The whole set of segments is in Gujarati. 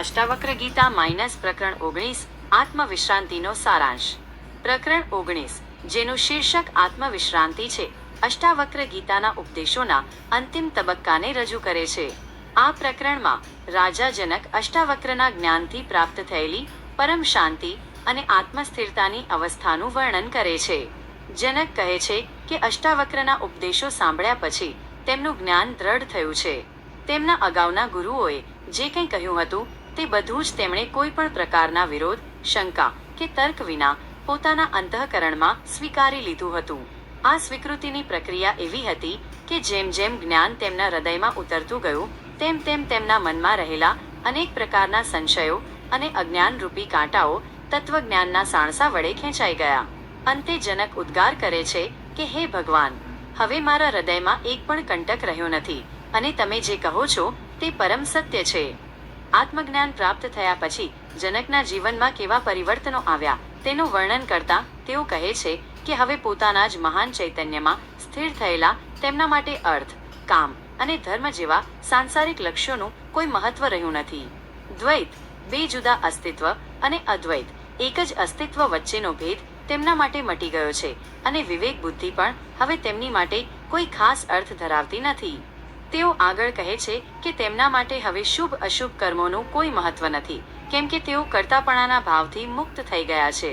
અષ્ટાવક્ર ગીતા માઇનસ પ્રકરણ ઓગણીસ, આત્મવિશ્રાંતિનો સારાંશ. પ્રકરણ ઓગણીસ, જેનું શીર્ષક આત્મવિશ્રાંતિ છે અષ્ટાવક્ર ગીતાના ઉપદેશોના અંતિમ તબક્કાને રજૂ કરે છે. આ પ્રકરણમાં રાજા જનક અષ્ટાવક્રના જ્ઞાનથી પ્રાપ્ત થયેલી પરમ શાંતિ અને આત્મસ્થિરતાની અવસ્થાનું વર્ણન કરે છે. જનક કહે છે કે અષ્ટાવક્રના ઉપદેશો સાંભળ્યા પછી તેમનું જ્ઞાન દ્રઢ થયું છે. તેમના અગાઉના ગુરુઓએ જે કંઈ કહ્યું હતું તે બધું જ તેમણે કોઈ પણ પ્રકારના વિરોધ, શંકા કે તર્ક વિના પોતાના અંતઃકરણમાં સ્વીકારી લીધું હતું. આ સ્વીકૃતિની પ્રક્રિયા એવી હતી કે જેમ જેમ જ્ઞાન તેમના હૃદયમાં ઉતરતું ગયું, તેમ તેમ તેમના મનમાં રહેલા અનેક પ્રકારના સંશયો અને અજ્ઞાન રૂપી કાંટાઓ તત્વજ્ઞાનના સાણસા વડે ખેંચાઈ ગયા. અંતે જનક ઉદ્ગાર કરે છે કે, હે ભગવાન, હવે મારા હૃદયમાં એક પણ કંટક રહ્યો નથી અને તમે જે કહો છો તે પરમ સત્ય છે. આત્મજ્ઞાન પ્રાપ્ત થયા પછી જનકના જીવનમાં કેવા પરિવર્તનો આવ્યા તેનું વર્ણન કરતા તેઓ કહે છે કે હવે પોતાના જ મહાન ચૈતન્યમાં સ્થિર થયેલા તેમના માટે અર્થ, કામ અને ધર્મ જેવા સાંસારિક લક્ષ્યોનું કોઈ મહત્વ રહ્યું નથી. દ્વૈત, બે જુદા અસ્તિત્વ અને અદ્વૈત, એક જ અસ્તિત્વ વચ્ચેનો ભેદ તેમના માટે મટી ગયો છે અને વિવેક બુદ્ધિ પણ હવે તેમની માટે કોઈ ખાસ અર્થ ધરાવતી નથી. તેઓ આગળ કહે છે કે તેમના માટે હવે શુભ અશુભ કર્મોનું કોઈ મહત્વ નથી, કેમ કે તેઓ કરતાપણાના ભાવથી મુક્ત થઈ ગયા છે.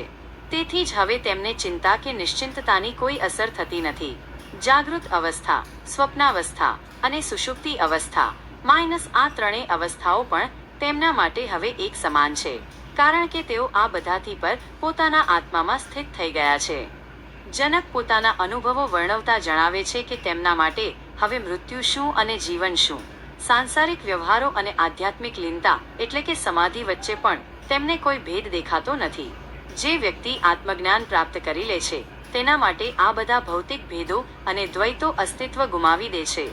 તેથી જ હવે તેમને ચિંતા કે નિશ્ચિંતતાની કોઈ અસર થતી નથી. જાગૃત અવસ્થા, સ્વપ્નાવસ્થા અને સુષુપ્તિ અવસ્થા, માઇનસ આ ત્રણેય અવસ્થાઓ પણ તેમના માટે હવે એક સમાન છે, કારણ કે તેઓ આ બધાથી પર પોતાના આત્મામાં સ્થિત થઈ ગયા છે. જનક પોતાના અનુભવો વર્ણવતા જણાવે છે કે તેમના માટે હવે મૃત્યુ શું અને જીવન શું? સાંસારિક વ્યવહારો અને આધ્યાત્મિક લીનતા એટલે કે સમાધિ વચ્ચે પણ તેમને કોઈ ભેદ દેખાતો નથી. જે વ્યક્તિ આત્મજ્ઞાન પ્રાપ્ત કરી લે છે, તેના માટે આ બધા ભૌતિક ભેદો અને દ્વૈતો અસ્તિત્વ ગુમાવી દે છે.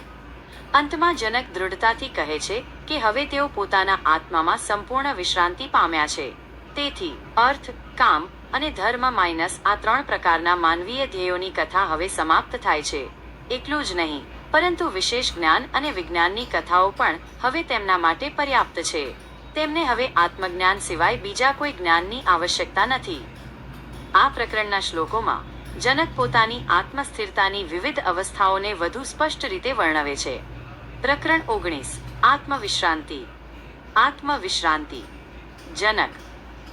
અંતમાં જનક દૃઢતાથી કહે છે કે હવે તેઓ પોતાના આત્મામાં સંપૂર્ણ વિશ્રાંતિ પામ્યા છે. તેથી, અર્થ, કામ અને ધર્મ માઇનસ આ ત્રણ પ્રકારના માનવીય ધ્યેયોની કથા હવે સમાપ્ત થાય છે. એટલું જ નહીં. પરંતુ વિશેષ જ્ઞાન અને વિજ્ઞાનની કથાઓ પણ હવે તેમના માટે પર્યાપ્ત છે. તેમને હવે આત્મજ્ઞાન સિવાય બીજા કોઈ જ્ઞાનની આવશ્યકતા નથી. આ પ્રકરણના શ્લોકોમાં, જનક પોતાની આત્મસ્થિરતાની વિવિધ અવસ્થાઓને વધુ સ્પષ્ટ રીતે વર્ણવે છે. પ્રકરણ ઓગણીસ, આત્મવિશ્રાંતિ. આત્મવિશ્રાંતિ. જનક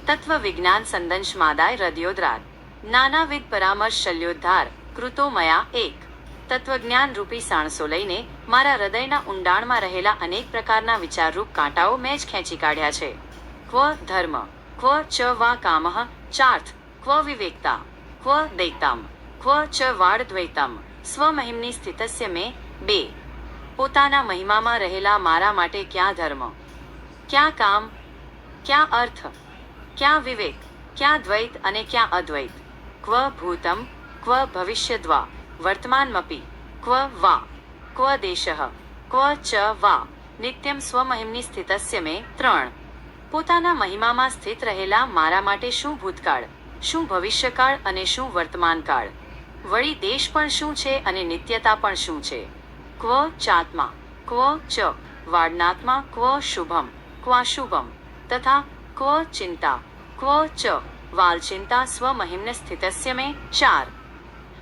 તત્વ વિજ્ઞાન સંદંશ માદાય હૃદયોદ્રાર. નાનાવિધ પરામર્શ શલ્યોદ્ધાર કૃતો મયા એક. તત્વજ્ઞાન રૂપી સાણસો લઈને મારા હૃદયના ઊંડાણમાં રહેલા અનેક પ્રકારના વિચારરૂપ કાંટાઓ મેં જ ખેંચી કાઢ્યા છે. ક્વ ધર્મ, ક્વ ચ વા કામઃ, ચાર્થ, ક્વ વિવેકતા, ક્વ દૈતામ ક્વ ચ વાડદ્વૈતમ સ્વમહિમની સ્થિતસ્ય મેં બે. પોતાના મહિમામાં રહેલા મારા માટે ક્યાં ધર્મ? ક્યાં કામ? ક્યાં અર્થ? ક્યાં વિવેક? ક્યાં દ્વૈત અને ક્યાં અદ્વૈત? ક્વ ભૂતમ, ક્વ ભવિષ્યદ્વા વર્તમાનમપી ક્વ વા ક્વ દેશઃ ક્વ ચ વા નિત્યમ સ્વમહિમની સ્થિતસ્ય મેં ત્રણ પોતાના મહિમામાં સ્થિત રહેલા મારા માટે શું ભૂતકાળ શું ભવિષ્યકાળ અને શું વર્તમાનકાળ વળી દેશ પણ શું છે અને નિત્યતા પણ શું છે ક્વ ચાત્મા ક્વ ચ વાડનાત્મા ક્વ શુભમ ક્વાશુભમ તથા ક્વ ચિંતા ક્વ ચ વાલચિંતા સ્વમહિમ્ન સ્થિતસ્ય મેં ચાર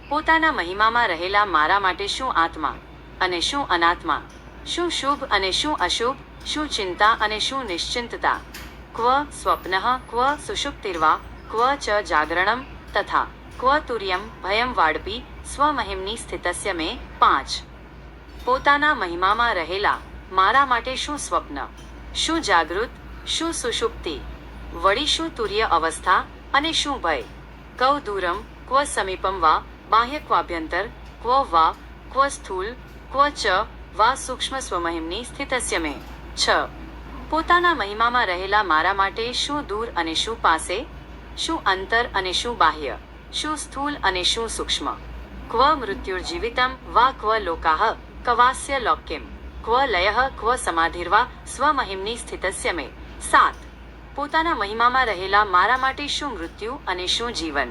પોતાના મહિમામાં રહેલા મારા માટે શું આત્મા અને શું અનાત્મા? શું શુભ અને શું અશુભ? શું ચિંતા અને શું નિશ્ચિંતતા? ક્વ સ્વપ્ન, ક્વ સુષુપ્તિર્વા, ક્વ ચ જાગરણમ તથા ક્વ તુર્યમ ભયમ વાડપી સ્વમહિમની સ્થિતસ્ય મેં પાંચ. પોતાના મહિમામાં રહેલા મારા માટે શું સ્વપ્ન? શું જાગૃત? શું સુષુપ્તિ? વળી શું તુર્ય અવસ્થા અને શું ભય? કૌ દૂરમ ક્વ સમીપમ વા બાહ્ય ક્વાભ્યંતર, ક્વ વા, ક્વ સ્થૂલ, ક્વ ચ, વા સૂક્ષ્મ સ્વમહિમની સ્થિતસ્ય મે છ. પોતાના મહિમામાં રહેલા મારા માટે શું દૂર અને શું પાસે? શું અંતર અને શું બાહ્ય? શું સ્થૂલ અને શું સૂક્ષ્મ? ક્વ મૃત્યુર્જીવિતમ, વા ક્વ લોકાહ, કવાસ્ય લોક્યમ ક્વ લયઃ, ક્વ સમાધિર્વા, સ્વમહિમની સ્થિતસ્ય મે સાત. પોતાના મહિમામાં રહેલા મારા માટે શું મૃત્યુ અને શું જીવન?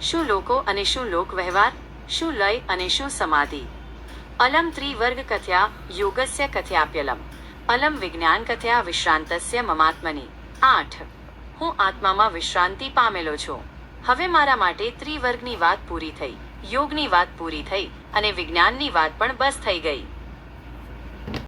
શું લોકો અને શું લોક વ્યવહાર? શું લય અને શું સમાધિ? અલમ ત્રિવર્ગ કથ્યા યોગસ્ય કથ્યાપ્યલમ. અલમ વિજ્ઞાન કથ્યા વિશ્રાંતસ્ય મમાત્મની. આઠ. હું આત્મામાં વિશ્રાંતિ પામેલો છું. હવે મારા માટે ત્રિવર્ગની વાત પૂરી થઈ. યોગની વાત પૂરી થઈ અને વિજ્ઞાનની વાત પણ બસ થઈ ગઈ.